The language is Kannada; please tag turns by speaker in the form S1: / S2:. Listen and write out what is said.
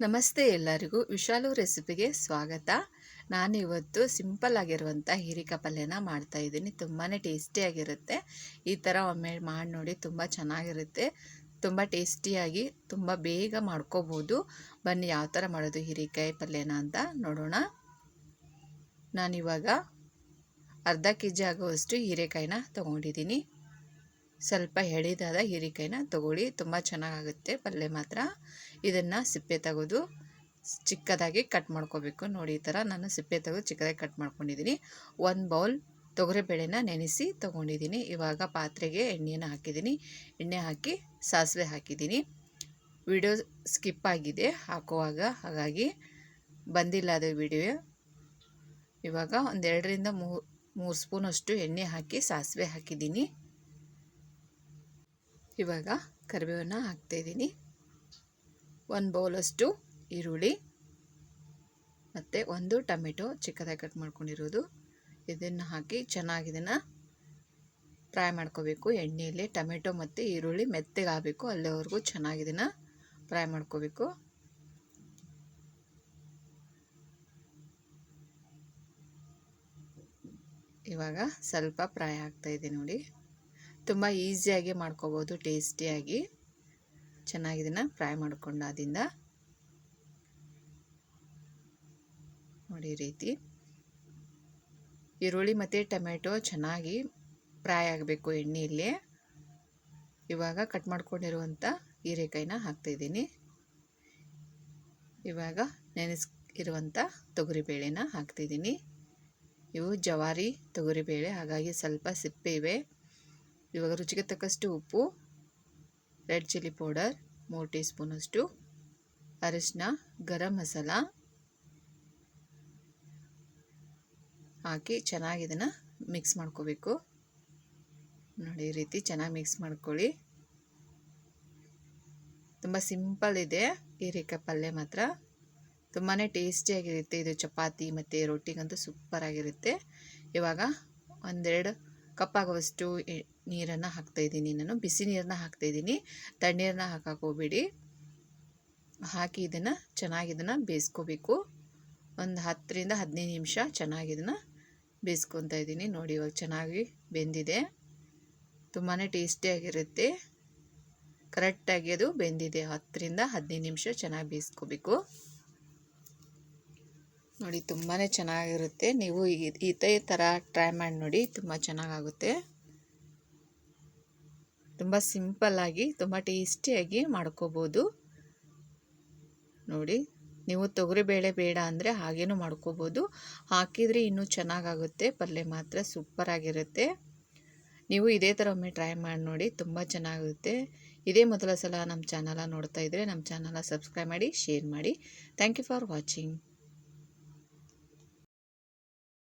S1: ನಮಸ್ತೆ ಎಲ್ಲರಿಗೂ. ವಿಶಾಲು ರೆಸಿಪಿಗೆ ಸ್ವಾಗತ. ನಾನು ಇವತ್ತು ಸಿಂಪಲ್ ಆಗಿರುವಂಥ ಹೀರಿಕಾಯಿ ಪಲ್ಯನ ಮಾಡ್ತಾ ಇದ್ದೀನಿ. ತುಂಬಾ ಟೇಸ್ಟಿಯಾಗಿರುತ್ತೆ ಈ ಥರ ಒಮ್ಮೆ ಮಾಡಿ ನೋಡಿ ತುಂಬ ಚೆನ್ನಾಗಿರುತ್ತೆ. ತುಂಬ ಟೇಸ್ಟಿಯಾಗಿ ತುಂಬ ಬೇಗ ಮಾಡ್ಕೋಬೋದು. ಬನ್ನಿ ಯಾವ ಥರ ಮಾಡೋದು ಹೀರಿಕಾಯಿ ಪಲ್ಯನ ಅಂತ ನೋಡೋಣ. ನಾನಿವಾಗ ಅರ್ಧ ಕೆ ಜಿ ಆಗುವಷ್ಟು ಹೀರೆಕಾಯಿನ ತೊಗೊಂಡಿದ್ದೀನಿ. ಸ್ವಲ್ಪ ಎಳಿದಾದ ಹೀರಿಕಾಯಿನ ತಗೊಳ್ಳಿ. ತುಂಬ ಚೆನ್ನಾಗಾಗುತ್ತೆ. ಪಲ್ಯ ಮಾತ್ರ. ಇದನ್ನು ಸಿಪ್ಪೆ ತೆಗೆದು ಚಿಕ್ಕದಾಗಿ ಕಟ್ ಮಾಡ್ಕೋಬೇಕು. ನೋಡಿ, ಈ ಥರ ನಾನು ಸಿಪ್ಪೆ ತೆಗೆದು ಚಿಕ್ಕದಾಗಿ ಕಟ್ ಮಾಡ್ಕೊಂಡಿದ್ದೀನಿ. ಒಂದು ಬೌಲ್ ತೊಗರಿಬೇಳೆನ ನೆನೆಸಿ ತೊಗೊಂಡಿದ್ದೀನಿ. ಇವಾಗ ಪಾತ್ರೆಗೆ ಎಣ್ಣೆಯನ್ನು ಹಾಕಿದ್ದೀನಿ. ಎಣ್ಣೆ ಹಾಕಿ ಸಾಸಿವೆ ಹಾಕಿದ್ದೀನಿ. ವಿಡಿಯೋ ಸ್ಕಿಪ್ ಆಗಿದೆ. ಹಾಕುವಾಗ ಹಾಗಾಗಿ ಬಂದಿಲ್ಲ ಅದು ವಿಡಿಯೋ. ಇವಾಗ ಒಂದೆರಡರಿಂದ ಮೂರು ಮೂರು ಸ್ಪೂನಷ್ಟು ಎಣ್ಣೆ ಹಾಕಿ ಸಾಸಿವೆ ಹಾಕಿದ್ದೀನಿ. ಇವಾಗ ಕರಿಬೇವನ್ನ ಹಾಕ್ತಾಯಿದ್ದೀನಿ ಒಂದು ಬೌಲಷ್ಟು ಈರುಳ್ಳಿ, ಮತ್ತು ಒಂದು ಟೊಮೆಟೊ ಚಿಕ್ಕದಾಗಿ ಕಟ್ ಮಾಡ್ಕೊಂಡಿರೋದು. ಇದನ್ನು ಹಾಕಿ ಚೆನ್ನಾಗಿ ಇದನ್ನು ಫ್ರೈ ಮಾಡ್ಕೋಬೇಕು. ಎಣ್ಣೆಯಲ್ಲಿ ಟೊಮೆಟೊ ಮತ್ತು ಈರುಳ್ಳಿ ಮೆತ್ತಗೆ ಆಗಬೇಕು. ಅಲ್ಲಿವರೆಗೂ ಚೆನ್ನಾಗಿ ಇದನ್ನು ಫ್ರೈ ಮಾಡ್ಕೋಬೇಕು. ಇವಾಗ ಸ್ವಲ್ಪ ಫ್ರೈ ಆಗ್ತಾಯಿದೆ ನೋಡಿ. ತುಂಬ ಈಸಿಯಾಗಿ ಮಾಡ್ಕೋಬೋದು, ಟೇಸ್ಟಿಯಾಗಿ. ಚೆನ್ನಾಗಿ ಇದನ್ನು ಫ್ರೈ ಮಾಡಿಕೊಂಡಾದಿಂದ. ನೋಡಿ ರೀತಿ. ಈರುಳ್ಳಿ ಮತ್ತು ಟೊಮೆಟೊ ಚೆನ್ನಾಗಿ ಫ್ರೈ ಆಗಬೇಕು ಎಣ್ಣೆಯಲ್ಲಿ. ಇವಾಗ ಕಟ್ ಮಾಡ್ಕೊಂಡಿರುವಂಥ ಹೀರೆಕಾಯಿನ ಹಾಕ್ತಾಯಿದ್ದೀನಿ ಇವಾಗ ನೆನೆಸ್ ಇರುವಂಥ ತೊಗರಿಬೇಳೆನ ಹಾಕ್ತಿದ್ದೀನಿ ಇವು ಜವಾರಿ ತೊಗರಿಬೇಳೆ ಹಾಗಾಗಿ ಸ್ವಲ್ಪ ಸಿಪ್ಪೆ ಇವೆ. ಇವಾಗ ರುಚಿಗೆ ತಕ್ಕಷ್ಟು ಉಪ್ಪು, ರೆಡ್ ಚಿಲ್ಲಿ ಪೌಡರ್, ಮೂರು ಟೀ ಸ್ಪೂನಷ್ಟು ಅರಿಶಿನ, ಗರಂ ಮಸಾಲ ಹಾಕಿ ಚೆನ್ನಾಗಿ ಇದನ್ನು ಮಿಕ್ಸ್ ಮಾಡ್ಕೋಬೇಕು. ನೋಡಿ, ಈ ರೀತಿ ಚೆನ್ನಾಗಿ ಮಿಕ್ಸ್ ಮಾಡ್ಕೊಳ್ಳಿ. ತುಂಬ ಸಿಂಪಲ್ ಇದೆ ಹೀರೆಕಾಯಿ ಪಲ್ಯ ಮಾತ್ರ. ತುಂಬಾ ಟೇಸ್ಟಿಯಾಗಿರುತ್ತೆ ಇದು ಚಪಾತಿ ಮತ್ತು ರೊಟ್ಟಿಗಂತೂ ಸೂಪರಾಗಿರುತ್ತೆ ಇವಾಗ ಒಂದೆರಡು ಕಪ್ ಆಗುವಷ್ಟು ನೀರನ್ನು ಹಾಕ್ತಾಯಿದ್ದೀನಿ ನಾನು. ಬಿಸಿ ನೀರನ್ನ ಹಾಕ್ತಾಯಿದ್ದೀನಿ ತಣ್ಣೀರನ್ನ ಹಾಕೋಬೇಡಿ ಹಾಕಿ ಇದನ್ನು ಚೆನ್ನಾಗಿ ಇದನ್ನು ಬೇಯಿಸ್ಕೋಬೇಕು. ಒಂದು ಹತ್ತರಿಂದ ಹದಿನೈದು ನಿಮಿಷ ಚೆನ್ನಾಗಿ ಇದನ್ನು ಬೇಯಿಸ್ಕೊತಾ ಇದ್ದೀನಿ. ನೋಡಿ, ಇವಾಗ ಚೆನ್ನಾಗಿ ಬೆಂದಿದೆ. ತುಂಬಾ ಟೇಸ್ಟಿಯಾಗಿರುತ್ತೆ ಕರೆಕ್ಟಾಗಿ ಅದು ಬೆಂದಿದೆ. ಹತ್ತರಿಂದ ಹದಿನೈದು ನಿಮಿಷ ಚೆನ್ನಾಗಿ ಬೇಯಿಸ್ಕೋಬೇಕು. ನೋಡಿ ತುಂಬಾ ಚೆನ್ನಾಗಿರುತ್ತೆ. ನೀವು ಇದೇ ಥರ ಟ್ರೈ ಮಾಡಿ ನೋಡಿ, ತುಂಬ ಚೆನ್ನಾಗಾಗುತ್ತೆ. ತುಂಬ ಸಿಂಪಲ್ಲಾಗಿ ತುಂಬ ಟೇಸ್ಟಿಯಾಗಿ ಮಾಡ್ಕೋಬೋದು. ನೋಡಿ, ನೀವು ತೊಗರಿಬೇಳೆ ಬೇಡ ಅಂದರೆ ಹಾಗೇನೂ ಮಾಡ್ಕೋಬೋದು. ಹಾಕಿದರೆ ಇನ್ನೂ ಚೆನ್ನಾಗಾಗುತ್ತೆ. ಪಲ್ಯ ಮಾತ್ರ ಸೂಪರಾಗಿರುತ್ತೆ ನೀವು ಇದೇ ಥರ ಒಮ್ಮೆ ಟ್ರೈ ಮಾಡಿ ನೋಡಿ, ತುಂಬ ಚೆನ್ನಾಗಿರುತ್ತೆ. ಇದೇ ಮೊದಲ ಸಲ ನಮ್ಮ ಚಾನಲ ನೋಡ್ತಾ ಇದ್ದರೆ ನಮ್ಮ ಚಾನಲ ಸಬ್ಸ್ಕ್ರೈಬ್ ಮಾಡಿ ಶೇರ್ ಮಾಡಿ. Thank you for watching